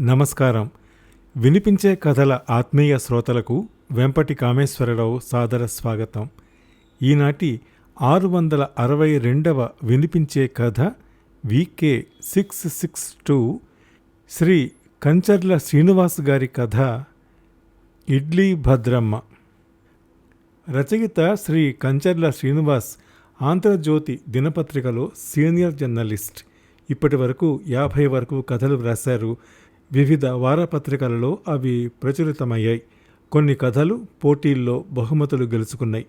నమస్కారం. వినిపించే కథల ఆత్మీయ శ్రోతలకు వెంపటి కామేశ్వరరావు సాదర స్వాగతం. ఈనాటి ఆరు వందల అరవై రెండవ వినిపించే కథ V K six six two Shri Kancharla Srinivas గారి కథ ఇడ్లీ భద్రమ్మ. రచయిత శ్రీ కంచర్ల శ్రీనివాస్ ఆంధ్రజ్యోతి దినపత్రికలో సీనియర్ జర్నలిస్ట్. ఇప్పటి వరకు యాభై వరకు కథలు వ్రాశారు వివిధ వారపత్రికలలో అవి ప్రచురితమయ్యాయి. కొన్ని కథలు పోటీల్లో బహుమతులు గెలుచుకున్నాయి.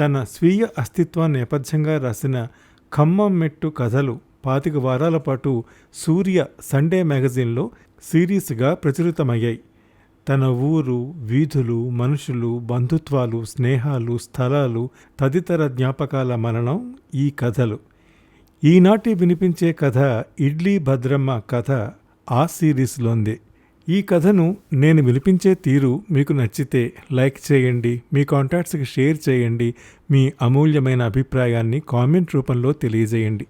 తన స్వీయ అస్తిత్వాన్ని నేపథ్యంగా రాసిన ఖమ్మం మెట్టు కథలు పాతిక వారాల పాటు సూర్య సండే మ్యాగజైన్లో సిరీస్గా ప్రచురితమయ్యాయి. తన ఊరు వీధులు మనుషులు బంధుత్వాలు స్నేహాలు స్థలాలు తదితర జ్ఞాపకాల మననం ఈ కథలు. ఈనాటి వినిపించే కథ ఇడ్లీ భద్రమ్మ కథ ఆ సిరీస్లోంది ఈ కథను నేను వినిపించే తీరు మీకు నచ్చితే లైక్ చేయండి మీ కాంటాక్ట్స్కి షేర్ చేయండి మీ అమూల్యమైన అభిప్రాయాన్ని కామెంట్ రూపంలో తెలియజేయండి.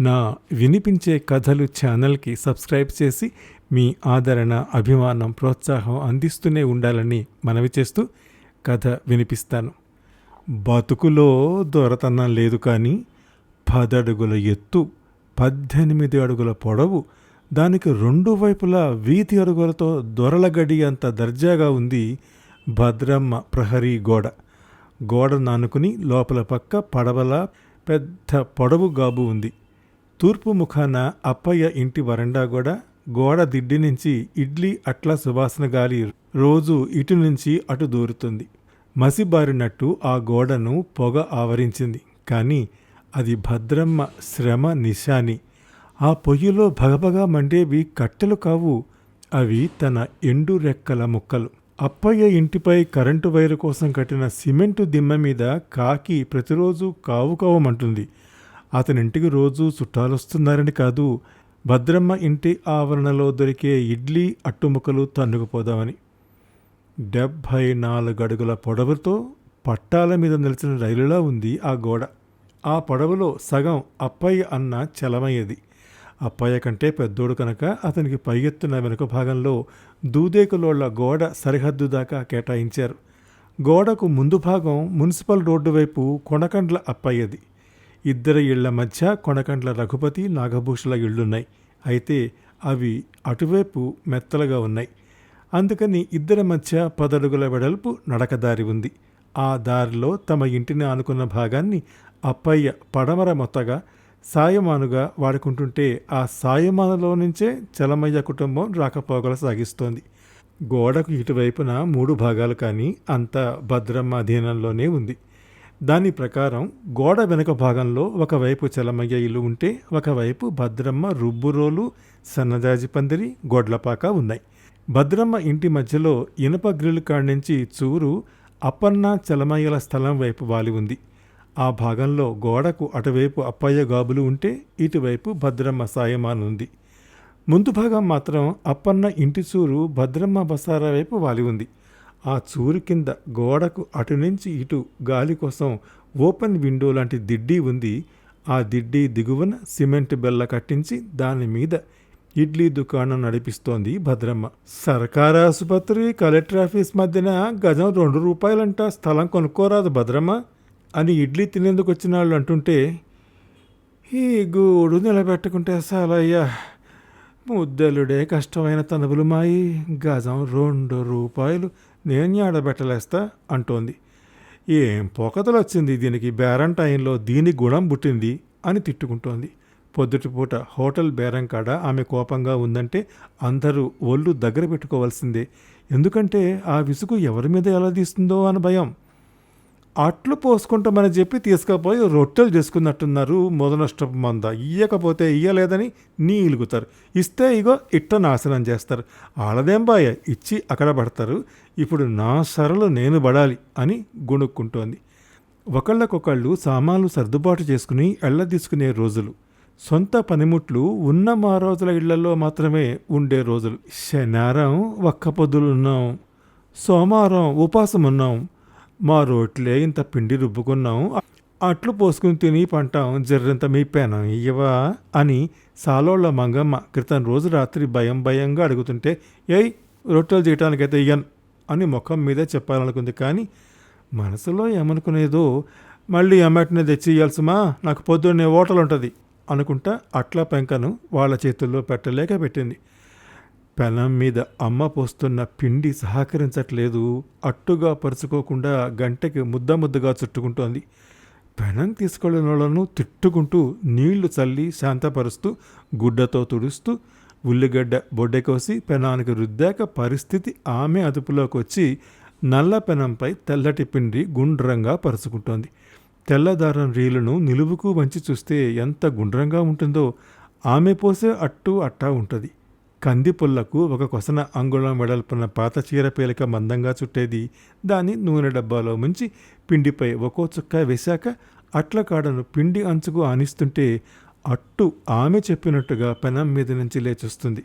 నా వినిపించే కథలు ఛానల్కి సబ్స్క్రైబ్ చేసి మీ ఆదరణ అభిమానం ప్రోత్సాహం అందిస్తూనే ఉండాలని మనవి చేస్తూ కథ వినిపిస్తాను. బతుకులో దొరతనం లేదు కానీ పదడుగుల ఎత్తు పద్దెనిమిది అడుగుల పొడవు దానికి రెండు వైపులా వీధి అడుగులతో దొరలగడి అంత దర్జాగా ఉంది భద్రమ్మ ప్రహరీ గోడ. గోడ నానుకుని లోపల పక్క పడవల పెద్ద పొడవు గాబు ఉంది. తూర్పు ముఖాన అప్పయ్య ఇంటి వరండా గోడ గోడ దిడ్డి నుంచి ఇడ్లీ అట్ల సువాసన గాలి రోజు ఇటు నుంచి అటు దూరుతుంది. మసిబారినట్టు ఆ గోడను పొగ ఆవరించింది. కానీ అది భద్రమ్మ శ్రమ నిశాని. ఆ పొయ్యిలో భగభగా మండేవి కట్టెలు కావు. అవి తన ఎండు రెక్కల ముక్కలు. అప్పయ్య ఇంటిపై కరెంటు వైరు కోసం కట్టిన సిమెంటు దిమ్మ మీద కాకి ప్రతిరోజు కావు కావమంటుంది. అతనింటికి రోజు చుట్టాలొస్తున్నారని కాదు. భద్రమ్మ ఇంటి ఆవరణలో దొరికే ఇడ్లీ అట్టుముక్కలు తన్నుకుపోదామని. డెబ్భై నాలుగు అడుగుల పొడవుతో పట్టాల మీద నిలిచిన రైలులా ఉంది ఆ గోడ. ఆ పొడవులో సగం అప్పయ్య అన్న చలమయ్యేది. అప్పయ్య కంటే పెద్దోడు కనుక అతనికి పై ఎత్తున వెనుక భాగంలో దూదేకులోళ్ళ గోడ సరిహద్దు దాకా కేటాయించారు. గోడకు ముందు భాగం మున్సిపల్ రోడ్డు వైపు కొనకండ్ల అప్పయ్యది. ఇద్దరి ఇళ్ళ మధ్య కొనకండ్ల రఘుపతి నాగభూషుల ఇళ్ళున్నాయి అయితే అవి అటువైపు మెత్తలుగా ఉన్నాయి. అందుకని ఇద్దరి మధ్య పదడుగుల వెడల్పు నడకదారి ఉంది. ఆ దారిలో తమ ఇంటిని ఆనుకున్న భాగాన్ని అప్పయ్య పడమర మొత్తగా సాయమానుగా వాడుకుంటుంటే ఆ సాయమానులో నుంచే చలమయ్య కుటుంబం రాకపోకలు సాగిస్తోంది గోడకు ఇటువైపున మూడు భాగాలు కానీ అంతా భద్రమ్మ అధీనంలోనే ఉంది. దాని ప్రకారం గోడ వెనుక భాగంలో ఒకవైపు చలమయ్య ఇల్లు ఉంటే ఒకవైపు భద్రమ్మ రుబ్బురోలు సన్నజాజి పందిరి గొడ్లపాక ఉన్నాయి. భద్రమ్మ ఇంటి మధ్యలో ఇనుప గ్రిల్ కాడి నుంచి చూరు అప్పన్న చలమయ్యల స్థలం వైపు వాలి ఉంది. ఆ భాగంలో గోడకు అటువైపు అప్పయ్య గాబులు ఉంటే ఇటువైపు భద్రమ్మ సాయమానుంది. ముందు భాగం మాత్రం అప్పన్న ఇంటి చూరు భద్రమ్మ బసారా వైపు వాలి ఉంది. ఆ చూరు కింద గోడకు అటు నుంచి ఇటు గాలి కోసం ఓపెన్ విండో లాంటి దిడ్డి ఉంది. ఆ దిడ్డి దిగువన సిమెంట్ బెల్ల కట్టించి దాని మీద ఇడ్లీ దుకాణం నడిపిస్తోంది భద్రమ్మ. సర్కార్ ఆసుపత్రి కలెక్టర్ ఆఫీస్ మధ్యన గజం రెండు రూపాయలంట స్థలం కొనుక్కోరాదు భద్రమ్మ. అని ఇడ్లీ తినేందుకు వచ్చిన వాళ్ళు అంటుంటే ఈ గూడు నిలబెట్టుకుంటే సాలయ్యా ముద్దలుడే కష్టమైన తనువులు మాయి. గజం రెండు రూపాయలు నేను ఆడబెట్టలేస్తా అంటోంది. ఏం పొకతలు వచ్చింది దీనికి బేరం టైంలో దీని గుణం పుట్టింది అని తిట్టుకుంటోంది. పొద్దుటిపూట హోటల్ బేరం కాడ ఆమె కోపంగా ఉందంటే అందరూ ఒళ్ళు దగ్గర పెట్టుకోవాల్సిందే. ఎందుకంటే ఆ విసుగు ఎవరి మీద ఎలా తీస్తుందో అని భయం. అట్లు పోసుకుంటామని చెప్పి తీసుకుపోయి రొట్టెలు చేసుకున్నట్టున్నారు మొదనష్టపు మంద. ఇయ్యకపోతే ఇయ్యలేదని నీలుగుతారు. ఇస్తే ఇగో ఇట్ట నాశనం చేస్తారు. వాళ్ళదేం బాయ ఇచ్చి అక్కడ పడతారు. ఇప్పుడు నా సరలు నేను పడాలి అని గుణుక్కుంటోంది. ఒకళ్ళకొకళ్ళు సామాన్లు సర్దుబాటు చేసుకుని ఎళ్ళ తీసుకునే రోజులు. సొంత పనిముట్లు ఉన్న మా రోజుల ఇళ్ళలో మాత్రమే ఉండే రోజులు. శనివారం ఒక్క పొద్దులున్నాం. సోమవారం ఉపాసం ఉన్నాం మా రోట్లే ఇంత పిండి రుబ్బుకున్నాం అట్లు పోసుకుని తిని పంటాం జర్రంత మీ పెనం ఇయ్యవా? అని సాలోళ్ళ మంగమ్మ క్రితం రోజు రాత్రి భయం భయంగా అడుగుతుంటే ఏయ్ రొట్టెలు చేయటానికైతే ఇయ్యను అని ముఖం మీదే చెప్పాలనుకుంది కానీ మనసులో ఏమనుకునేదో మళ్ళీ అమ్మటినే తెచ్చి ఇయ్యాల్సిమా నాకు పొద్దున్నే ఓటలు ఉంటుంది అనుకుంటా అట్ల పెంకను వాళ్ళ చేతుల్లో పెట్టలేక పెట్టింది. పెనం మీద అమ్మ పోస్తున్న పిండి సహకరించట్లేదు. అట్టుగా పరుచుకోకుండా గంటకి ముద్ద ముద్దగా చుట్టుకుంటోంది. పెనం తీసుకెళ్ళిన వాళ్ళను తిట్టుకుంటూ నీళ్ళు చల్లి శాంతపరుస్తూ గుడ్డతో తుడుస్తూ ఉల్లిగడ్డ బొడ్డెకోసి పెనానికి రుద్దాక పరిస్థితి ఆమె అదుపులోకి వచ్చి నల్ల పెనంపై తెల్లటి పిండి గుండ్రంగా పరుచుకుంటోంది. తెల్లదారం రీలను నిలువుకు వంచి చూస్తే ఎంత గుండ్రంగా ఉంటుందో ఆమె పోసే అట్టు అట్టా ఉంటుంది. కంది పుల్లకు ఒక కొసన అంగుళం వెడల్పున పాత చీర పేలిక మందంగా చుట్టేది. దాన్ని నూనె డబ్బాలో ముంచి పిండిపై ఒక్కో చుక్క వేశాక అట్ల కాడను పిండి అంచుకు ఆనిస్తుంటే అట్టు ఆమె చెప్పినట్టుగా పెనం మీద నుంచి లేచొస్తుంది.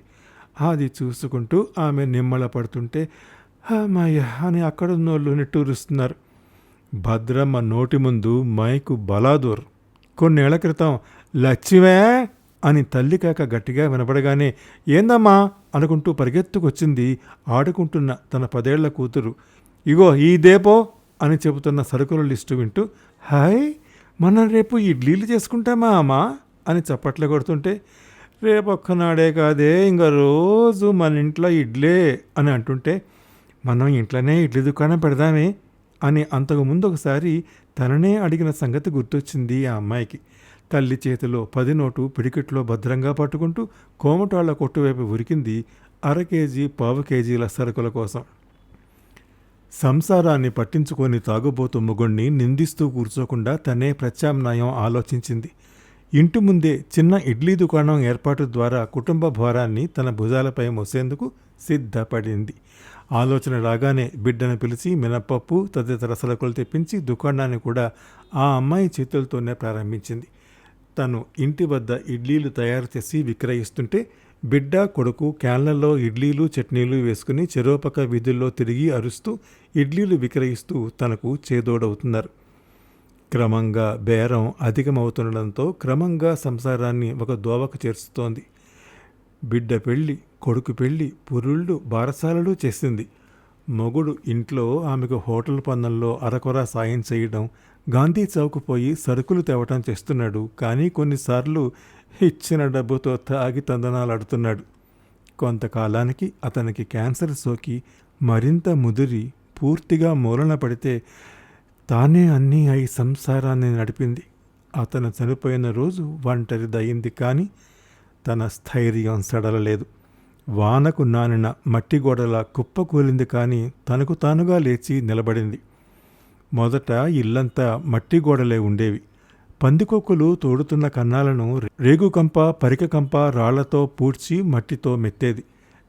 అది చూసుకుంటూ ఆమె నిమ్మల పడుతుంటే మాయ అని అక్కడున్నోళ్ళు నిట్టూరుస్తున్నారు. భద్రమ్మ నోటి ముందు మైకు బలాదూర్. కొన్నేళ్ళ క్రితం లచ్చివే అని తల్లి కాక గట్టిగా వినపడగానే ఏందమ్మా? అనుకుంటూ పరిగెత్తుకొచ్చింది ఆడుకుంటున్న తన పదేళ్ళ కూతురు. ఇగో ఈ దేపో అని చెబుతున్న సరుకుల లిస్టు వింటూ హాయ్ మనం రేపు ఇడ్లీలు చేసుకుంటామా అమ్మా? అని చప్పట్లు కొడుతుంటే రేపొక్కనాడే కాదే ఇంకా రోజు మన ఇంట్లో ఇడ్లే అని అంటుంటే మనం ఇంట్లోనే ఇడ్లీ దుకాణం పెడదామే అని అంతకుముందు ఒకసారి తననే అడిగిన సంగతి గుర్తొచ్చింది ఆ అమ్మాయికి. తల్లి చేతిలో పది నోటు పిడికిట్లో భద్రంగా పట్టుకుంటూ కోమటాళ్ళ కొట్టువైపు ఉరికింది అర కేజీ పావు కేజీల సరుకుల కోసం. సంసారాన్ని పట్టించుకొని తాగుబోతు మొగుణ్ణి నిందిస్తూ కూర్చోకుండా తనే ప్రత్యామ్నాయం ఆలోచించింది. ఇంటి ముందే చిన్న ఇడ్లీ దుకాణం ఏర్పాటు ద్వారా కుటుంబ భారాన్ని తన భుజాలపై మోసేందుకు సిద్ధపడింది. ఆలోచన రాగానే బిడ్డను పిలిచి మినపప్పు తదితర సరుకులు తెప్పించి దుకాణాన్ని కూడా ఆ అమ్మాయి చేతులతోనే ప్రారంభించింది. తను ఇంటి వద్ద ఇడ్లీలు తయారు చేసి విక్రయిస్తుంటే బిడ్డ కొడుకు క్యాన్లలో ఇడ్లీలు చట్నీలు వేసుకుని చెరోపక వీధుల్లో తిరిగి అరుస్తూ ఇడ్లీలు విక్రయిస్తూ తనకు చేదోడవుతున్నారు. క్రమంగా బేరం అధికమవుతుండడంతో క్రమంగా సంసారాన్ని ఒక దోవకు చేర్చుతోంది. బిడ్డ పెళ్ళి కొడుకు పెళ్ళి పురుళ్ళు బారసాలలు చేసింది. మొగుడు ఇంట్లో ఆమెకు హోటల్ పన్నుల్లో అరకొర సాయం చేయడం గాంధీ చౌక్ పోయి సరుకులు తేవటం చేస్తున్నాడు. కానీ కొన్నిసార్లు ఇచ్చిన డబ్బుతో తాగి తందనాలాడుతున్నాడు. కొంతకాలానికి అతనికి క్యాన్సర్ సోకి మరింత ముదిరి పూర్తిగా మూలన పడితే తానే అన్నీ అయి సంసారాన్ని నడిపింది. అతను చనిపోయిన రోజు ఒంటరిదయింది కానీ తన స్థైర్యం సడలలేదు. వానకు నానిన మట్టి గోడల కుప్పకూలింది కానీ తనకు తానుగా లేచి నిలబడింది. మొదట ఇల్లంతా మట్టి గోడలే ఉండేవి. పందికొక్కులు తోడుతున్న కన్నాలను రేగుకంప పరికకంప రాళ్ళతో పూడ్చి మట్టితో మెత్తేది.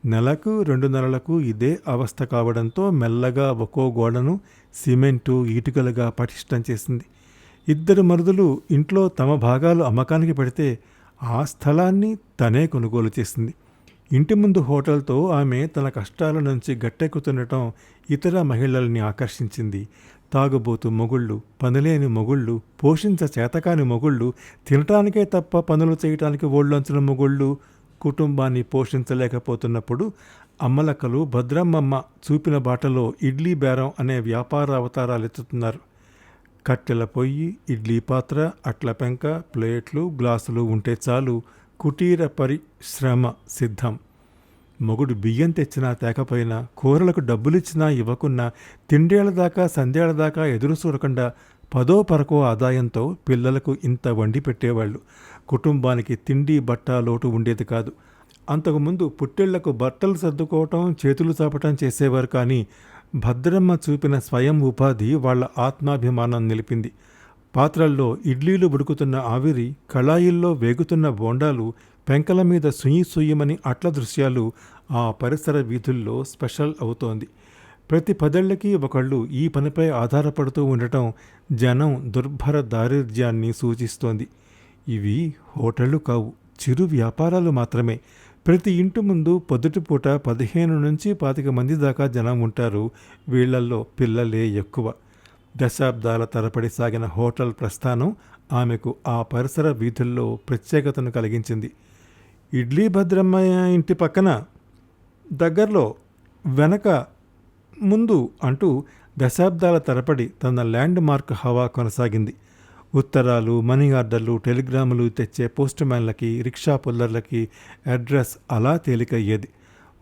నెలకు రెండు నెలలకు ఇదే అవస్థ కావడంతో మెల్లగా ఒక్కో గోడను సిమెంటు ఈటుకలుగా పటిష్టం చేసింది. ఇద్దరు మరుదులు ఇంట్లో తమ భాగాలు అమ్మకానికి పెడితే ఆ స్థలాన్ని తనే కొనుగోలు చేసింది. ఇంటి ముందు హోటల్తో ఆమె తన కష్టాల నుంచి గట్టెక్కుతుండటం ఇతర మహిళల్ని ఆకర్షించింది. తాగుబోతు మొగుళ్ళు పనులేని మొగుళ్ళు పోషించ చేతకాని మొగుళ్ళు తినటానికే తప్ప పనులు చేయటానికి ఓళ్ళొంచిన మొగుళ్ళు కుటుంబాన్ని పోషించలేకపోతున్నప్పుడు అమ్మలక్కలు భద్రమ్మమ్మ చూపిన బాటలో ఇడ్లీ బేరం అనే వ్యాపార అవతారాలెత్తుతున్నారు. కట్టెల పొయ్యి ఇడ్లీ పాత్ర అట్ల పెంక ప్లేట్లు గ్లాసులు ఉంటే చాలు కుటీర పరిశ్రమ సిద్ధం. మొగుడు బియ్యం తెచ్చినా తేకపోయినా కూరలకు డబ్బులిచ్చినా ఇవ్వకున్నా తిండేళ్ళ దాకా సందేళ్ళ దాకా ఎదురు చూడకుండా పదో పరకో ఆదాయంతో పిల్లలకు ఇంత వండి పెట్టేవాళ్ళు. కుటుంబానికి తిండి బట్ట లోటు ఉండేది కాదు. అంతకుముందు పుట్టిళ్ళకు బట్టలు సర్దుకోవటం చేతులు చాపటం చేసేవారు కానీ భద్రమ్మ చూపిన స్వయం ఉపాధి వాళ్ళ ఆత్మాభిమానం నిలిపింది. పాత్రల్లో ఇడ్లీలు ఉడుకుతున్న ఆవిరి కళాయిల్లో వేగుతున్న బోండాలు పెంకల మీద సుయి సుయ్యమని అట్ల దృశ్యాలు ఆ పరిసర వీధుల్లో స్పెషల్ అవుతోంది. ప్రతి పదేళ్ళకి ఒకళ్ళు ఈ పనిపై ఆధారపడుతూ ఉండటం జనం దుర్భర దారిద్ర్యాన్ని సూచిస్తోంది. ఇవి హోటళ్ళు కావు చిరు వ్యాపారాలు మాత్రమే. ప్రతి ఇంటి ముందు పొద్దుటిపూట పదిహేను నుంచి పాతిక మంది దాకా జనం ఉంటారు. వీళ్ళల్లో పిల్లలే ఎక్కువ. దశాబ్దాల తరబడి సాగిన హోటల్ ప్రస్థానం ఆమెకు ఆ పరిసర వీధుల్లో ప్రత్యేకతను కలిగించింది. ఇడ్లీ భద్రమ్మయ్య ఇంటి పక్కన దగ్గరలో వెనక ముందు అంటూ దశాబ్దాల తరపడి తన ల్యాండ్ మార్క్ హవా కొనసాగింది. ఉత్తరాలు మనీ ఆర్డర్లు టెలిగ్రాములు తెచ్చే పోస్ట్ మ్యాన్లకి రిక్షా పుల్లర్లకి అడ్రస్ అలా తేలికయ్యేది.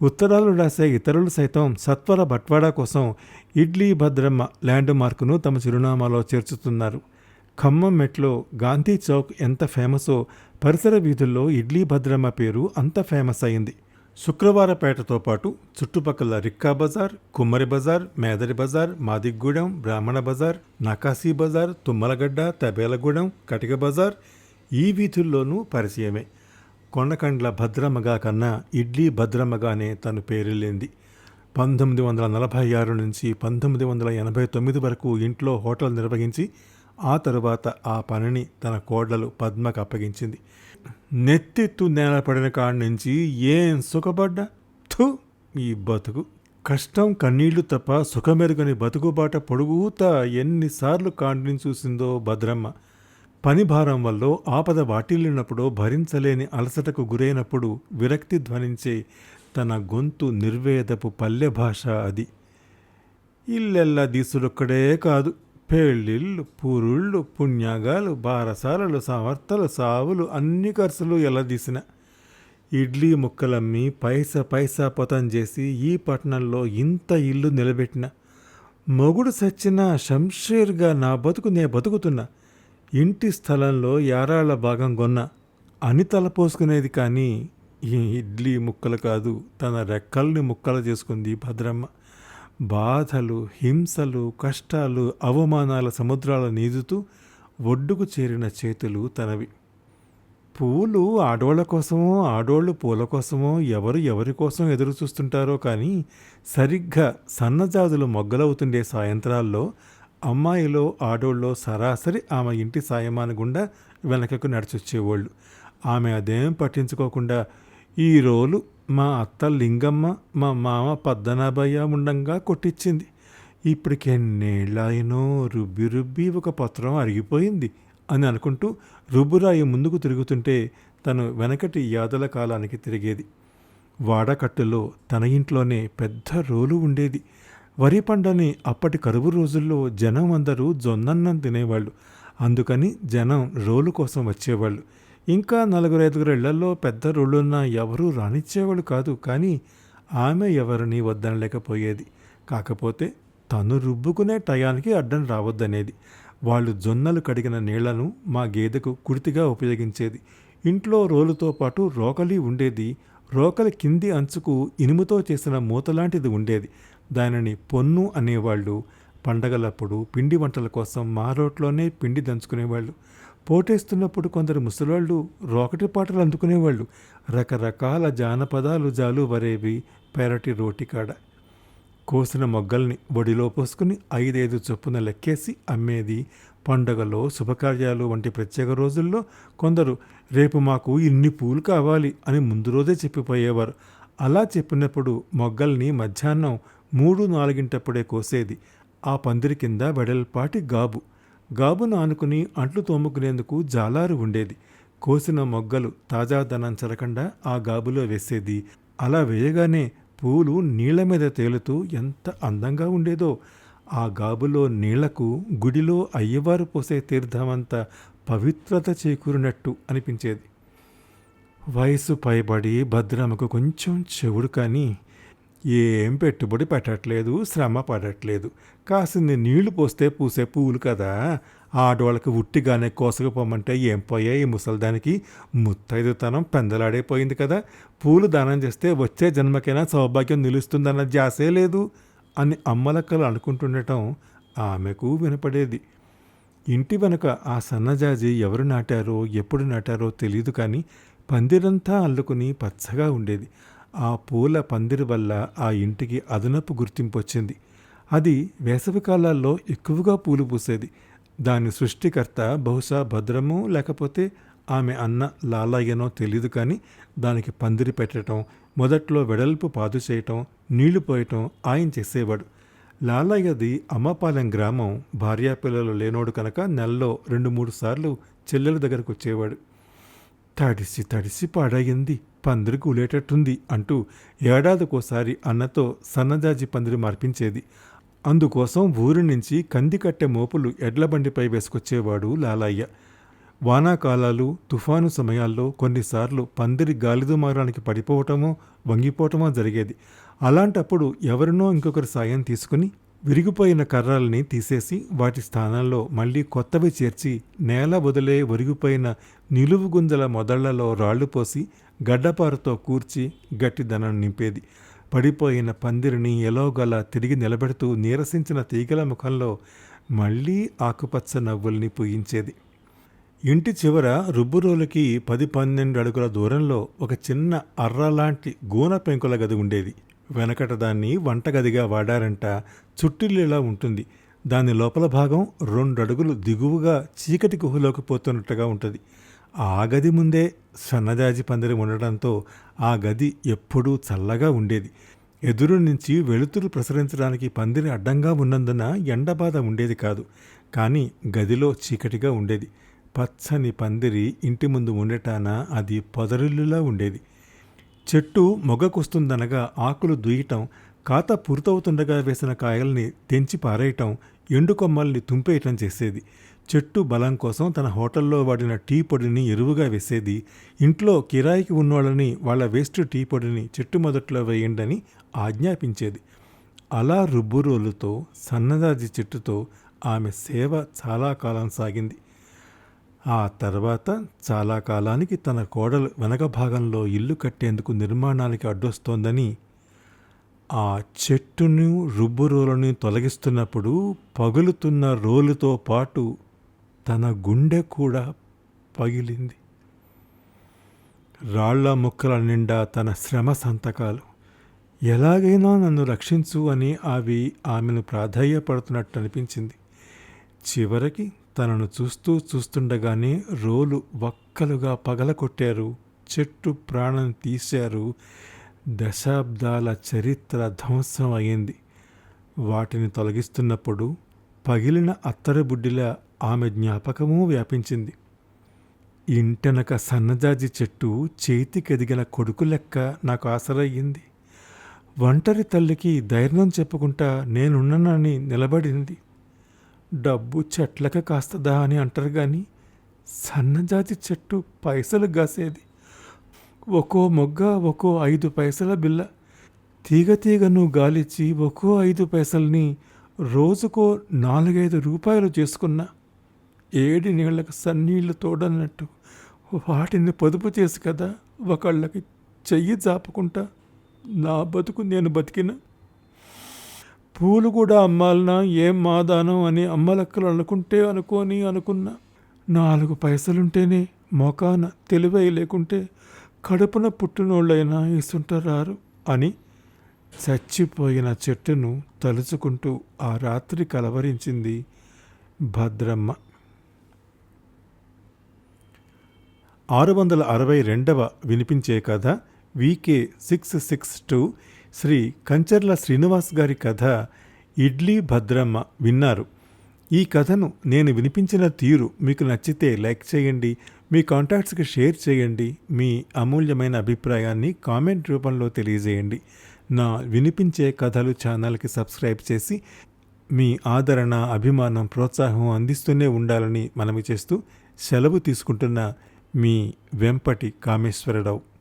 ఉత్తరాలు రాసే ఇతరులు సైతం సత్వర బట్వాడా కోసం ఇడ్లీ భద్రమ్మ ల్యాండ్ మార్కును తమ చిరునామాలో చేర్చుతున్నారు. ఖమ్మం మెట్లో గాంధీ చౌక్ ఎంత ఫేమసో పరిసర వీధుల్లో ఇడ్లీ భద్రమ్మ పేరు అంత ఫేమస్ అయింది. శుక్రవారపేటతో పాటు చుట్టుపక్కల రిక్కా బజార్ కుమ్మరి బజార్ మేదరి బజార్ మాదిగూడెం బ్రాహ్మణ బజార్ నకాసీ బజార్ తుమ్మలగడ్డ తబేలగూడెం కటిక బజార్ ఈ వీధుల్లోనూ పరిచయమే. కొండకండ్ల భద్రమ్మగా కన్నా ఇడ్లీ భద్రమ్మగానే తను పేరెళ్ళింది పంతొమ్మిది వందల నలభై ఆరు నుంచి పంతొమ్మిది వందల ఎనభై తొమ్మిది వరకు ఇంట్లో హోటల్ నిర్వహించి ఆ తరువాత ఆ పనిని తన కోడలు పద్మకు అప్పగించింది. నెత్తెత్తు నేలపడిన కాడి నుంచి ఏం సుఖపడ్డా? థు ఈ బతుకు. కష్టం కన్నీళ్ళు తప్ప సుఖమెరుగని బతుకుబాట పొడుగుతా ఎన్నిసార్లు కాండిని చూసిందో భద్రమ్మ. పని భారం వల్ల ఆపద వాటిల్లినప్పుడు భరించలేని అలసటకు గురైనప్పుడు విరక్తి ధ్వనించే తన గొంతు నిర్వేదపు పల్లె భాష అది. ఇల్లెల్లా దీసులొక్కడే కాదు. పెళ్ళిళ్ళు పూరుళ్ళు పుణ్యాగాలు బారసాలలు సమర్థలు సావులు అన్ని ఖర్చులు ఎలదీసిన ఇడ్లీ ముక్కలమ్మి పైసా పైసా పొతం చేసి ఈ పట్టణంలో ఇంత ఇల్లు నిలబెట్టిన? మొగుడు సచ్చిన షంషేర్గా నా బతుకు నే బతుకుతున్నా? ఇంటి స్థలంలో యారాళ్ళ భాగం కొన్న? అని తలపోసుకునేది కానీ ఈ ఇడ్లీ ముక్కలు కాదు తన రెక్కల్ని ముక్కలు చేసుకుంది భద్రమ్మ. బాధలు హింసలు కష్టాలు అవమానాల సముద్రాల నీదుతూ ఒడ్డుకు చేరిన చేతులు తనవి. పూలు ఆడోళ్ళ కోసమో ఆడోళ్ళు పూల కోసమో ఎవరు ఎవరి కోసం ఎదురు చూస్తుంటారో కానీ సరిగ్గా సన్నజాజులు మొగ్గలవుతుండే సాయంత్రాల్లో అమ్మాయిలో ఆడోళ్ళో సరాసరి ఆమె ఇంటి సాయమాన గుండా వెనకకు నడిచొచ్చేవాళ్ళు. ఆమె అదేం పట్టించుకోకుండా ఈ రోలు మా అత్త లింగమ్మ మా మామ పద్దనాభయ్య ఉండంగా కొట్టించింది ఇప్పటికెన్నేళ్ళాయనో రుబ్బి రుబ్బి ఒక పత్రం అరిగిపోయింది అని అనుకుంటూ రుబ్బురాయి ముందుకు తిరుగుతుంటే తను వెనకటి యాదల కాలానికి తిరిగేది. వాడకట్టులో తన ఇంట్లోనే పెద్ద రోలు ఉండేది. వరి పంటని అప్పటి కరువు రోజుల్లో జనం అందరూ జొన్నన్నం తినేవాళ్ళు. అందుకని జనం రోలు కోసం వచ్చేవాళ్ళు. ఇంకా నలుగురు ఐదుగురు ఇళ్ళలో పెద్ద రోళ్ళున్న ఎవరూ రానిచ్చేవాళ్ళు కాదు కానీ ఆమె ఎవరిని వద్దనలేకపోయేది. కాకపోతే తను రుబ్బుకునే టయానికి అడ్డం రావద్దనేది. వాళ్ళు జొన్నలు కడిగిన నీళ్ళను మా గేదెకు కుడితిగా ఉపయోగించేది. ఇంట్లో రోలుతో పాటు రోకలి ఉండేది. రోకలి కింది అంచుకు ఇనుముతో చేసిన మూతలాంటిది ఉండేది. దానిని పొన్ను అనేవాళ్ళు. పండగలప్పుడు పిండి వంటల కోసం మా రోట్లోనే పిండి దంచుకునేవాళ్ళు. పోటేస్తున్నప్పుడు కొందరు ముసలాళ్ళు రోకటి పాటలు అందుకునేవాళ్ళు. రకరకాల జానపదాలు జాలు వరేవి పెరటి రోటికాడ. కోసిన మొగ్గల్ని బొడిలో పోసుకుని ఐదైదు చొప్పున లెక్కేసి అమ్మేది. పండగలో శుభకార్యాలు వంటి ప్రత్యేక రోజుల్లో కొందరు రేపు మాకు ఇన్ని పూలు కావాలి అని ముందు రోజే చెప్పిపోయేవారు. అలా చెప్పినప్పుడు మొగ్గల్ని మధ్యాహ్నం మూడు నాలుగింటప్పుడే కోసేది. ఆ పందిరి కింద వెడల్పాటి గాబు. గాబును ఆనుకుని అంట్లు తోముకునేందుకు జాలారు ఉండేది. కోసిన మొగ్గలు తాజాదనం చెరకుండా ఆ గాబులో వేసేది. అలా వేయగానే పూలు నీళ్ళ మీద తేలుతూ ఎంత అందంగా ఉండేదో! ఆ గాబులో నీళ్ళకు గుడిలో అయ్యవారు పోసే తీర్థమంత పవిత్రత చేకూరినట్టు అనిపించేది. వయసు పైబడి భద్రమ్మకు కొంచెం చెవుడు కానీ ఏం పెట్టుబడి పెట్టట్లేదు శ్రమ పడట్లేదు. కాసింది నీళ్ళు పోస్తే పూసే పూలు కదా. ఆడవాళ్ళకి ఉట్టిగానే కోసకపోమంటే ఏం పోయాయి ఈ ముసల్దానికి? ముత్తైదుతనం పెందలాడైపోయింది కదా. పూలు దానం చేస్తే వచ్చే జన్మకైనా సౌభాగ్యం నిలుస్తుందన్న జాసే లేదు అని అమ్మలక్కలు అనుకుంటుండటం ఆమెకు వినపడేది. ఇంటి వెనుక ఆ సన్నజాజి ఎవరు నాటారో ఎప్పుడు నాటారో తెలియదు కానీ పందిరంతా అల్లుకుని పచ్చగా ఉండేది. ఆ పూల పందిరి వల్ల ఆ ఇంటికి అదనపు గుర్తింపు వచ్చింది. అది వేసవి కాలాల్లో ఎక్కువగా పూలు పూసేది. దాని సృష్టికర్త బహుశా భద్రమో లేకపోతే ఆమె అన్న లాలయ్యనో తెలియదు కానీ దానికి పందిరి పెట్టడం మొదట్లో వెడల్పు పాదు చేయటం నీళ్ళు పోయటం ఆయన చేసేవాడు. లాలయ్యది అమ్మపాలెం గ్రామం. భార్యాపిల్లలు లేనోడు కనుక నెలలో రెండు మూడు సార్లు చెల్లెల దగ్గరకు వచ్చేవాడు. తడిసి తడిసి పాడయింది పందిరి కూలేటట్టుంది అంటూ ఏడాదికోసారి అన్నతో సన్నజాజి పందిరి మార్పించేది. అందుకోసం ఊరి నుంచి కంది కట్టె మోపులు ఎడ్ల బండిపై వేసుకొచ్చేవాడు లాలయ్య. వానాకాలాలు తుఫాను సమయాల్లో కొన్నిసార్లు పందిరి గాలిదుమారానికి పడిపోవటమో వంగిపోవటమో జరిగేది. అలాంటప్పుడు ఎవరినో ఇంకొకరి సాయం తీసుకుని విరిగిపోయిన కర్రల్ని తీసేసి వాటి స్థానంలో మళ్ళీ కొత్తవి చేర్చి నేల వదిలే ఒరిగిపోయిన నిలువు గుంజల మొదళ్ళలో రాళ్ళు పోసి గడ్డపారతో కూర్చి గట్టిదనం నింపేది. పడిపోయిన పందిరిని ఎలోగల తిరిగి నిలబెడుతూ నీరసించిన తీగల ముఖంలో మళ్ళీ ఆకుపచ్చ నవ్వుల్ని పూయించేది. ఇంటి చివర రుబ్బురోలుకి పది పన్నెండు అడుగుల దూరంలో ఒక చిన్న అర్రలాంటి గూన పెంకుల గది ఉండేది. వెనకట దాన్ని వంటగదిగా వాడారంట. చుట్టిల్లులా ఉంటుంది. దాని లోపల భాగం రెండు అడుగులు దిగువగా చీకటి గుహలోకి పోతున్నట్టుగా ఉంటుంది. ఆ గది ముందే సన్నజాజి పందిరి ఉండడంతో ఆ గది ఎప్పుడూ చల్లగా ఉండేది. ఎదురు నుంచి వెలుతురు ప్రసరించడానికి పందిరి అడ్డంగా ఉన్నందున ఎండబాధ ఉండేది కాదు. కానీ గదిలో చీకటిగా ఉండేది. పచ్చని పందిరి ఇంటి ముందు ఉండటాన అది పొదరిల్లులా ఉండేది. చెట్టు మొగ్గకొస్తుందనగా ఆకులు దుయ్యటం కాత పూర్తవుతుండగా వేసిన కాయల్ని తెంచి పారేయటం ఎండు కొమ్మల్ని తుంపేయటం చేసేది. చెట్టు బలం కోసం తన హోటల్లో వాడిన టీ పొడిని ఎరువుగా వేసేది. ఇంట్లో కిరాయికి ఉన్నవాళ్ళని వాళ్ళ వేస్ట్ టీ పొడిని చెట్టు మొదట్లో వేయండని ఆజ్ఞాపించేది. అలా రుబ్బురోలుతో సన్నజాజి చెట్టుతో ఆమె సేవ చాలా కాలం సాగింది. ఆ తర్వాత చాలా కాలానికి తన కోడలు వెనక భాగంలో ఇల్లు కట్టేందుకు నిర్మాణానికి అడ్డొస్తోందని ఆ చెట్టును రుబ్బు రోలను తొలగిస్తున్నప్పుడు పగులుతున్న రోలుతో పాటు తన గుండె కూడా పగిలింది. రాళ్ళ ముక్కల నిండా తన శ్రమ సంతకాలు. ఎలాగైనా నన్ను రక్షించు అని అవి ఆమెను ప్రాధాన్యపడుతున్నట్టు అనిపించింది. చివరికి తనను చూస్తూ చూస్తుండగానే రోలు వక్కలుగా పగలకొట్టారు. చెట్టు ప్రాణం తీశారు. దశాబ్దాల చరిత్ర ధ్వంసం అయింది. వాటిని తొలగిస్తున్నప్పుడు పగిలిన అత్తరి బుడ్డిలా ఆమె జ్ఞాపకమూ వ్యాపించింది. ఇంటెనక సన్నజాజి చెట్టు చేతికెదిగిన కొడుకు లెక్క నాకు ఆసరయ్యింది ఒంటరి తల్లికి ధైర్యం చెప్పుకుంటా నేనున్నానని నిలబడింది. డబ్బు చెట్లక కాస్తదా అని అంటారు కానీ సన్నజాతి చెట్టు పైసలు గాసేది ఒక్కో మొగ్గ ఒక్కో ఐదు పైసల బిల్ల. తీగ తీగను గాలిచ్చి ఒక్కో ఐదు పైసల్ని రోజుకో నాలుగైదు రూపాయలు చేసుకున్నా ఏడి నీళ్ళకి సన్నీళ్ళు తోడన్నట్టు వాటిని పొదుపు చేసి కదా ఒకళ్ళకి చెయ్యి జాపుకుంటా నా బతుకు నేను బతికిన. పూలు కూడా అమ్మాలనా? ఏం మాదానం అని అమ్మలక్కలు అనుకుంటే అనుకోని అనుకున్నా. నాలుగు పైసలుంటేనే మోకాన తెలివై లేకుంటే కడుపున పుట్టినోళ్ళైనా ఇస్తుంటారు అని చచ్చిపోయిన చెట్టును తలుచుకుంటూ ఆ రాత్రి కలవరించింది భద్రమ్మ. ఆరు వందల అరవై రెండవ వినిపించే కథ V K six six two Shri Kancharla Srinivas గారి కథ ఇడ్లీ భద్రమ్మ విన్నారు. ఈ కథను నేను వినిపించిన తీరు మీకు నచ్చితే లైక్ చేయండి మీ కాంటాక్ట్స్కి షేర్ చేయండి మీ అమూల్యమైన అభిప్రాయాన్ని కామెంట్ రూపంలో తెలియజేయండి. నా వినిపించే కథలు ఛానల్కి సబ్స్క్రైబ్ చేసి మీ ఆదరణ అభిమానం ప్రోత్సాహం అందిస్తూనే ఉండాలని మనవి చేస్తూ సెలవు తీసుకుంటున్న మీ వెంపటి కామేశ్వరరావు.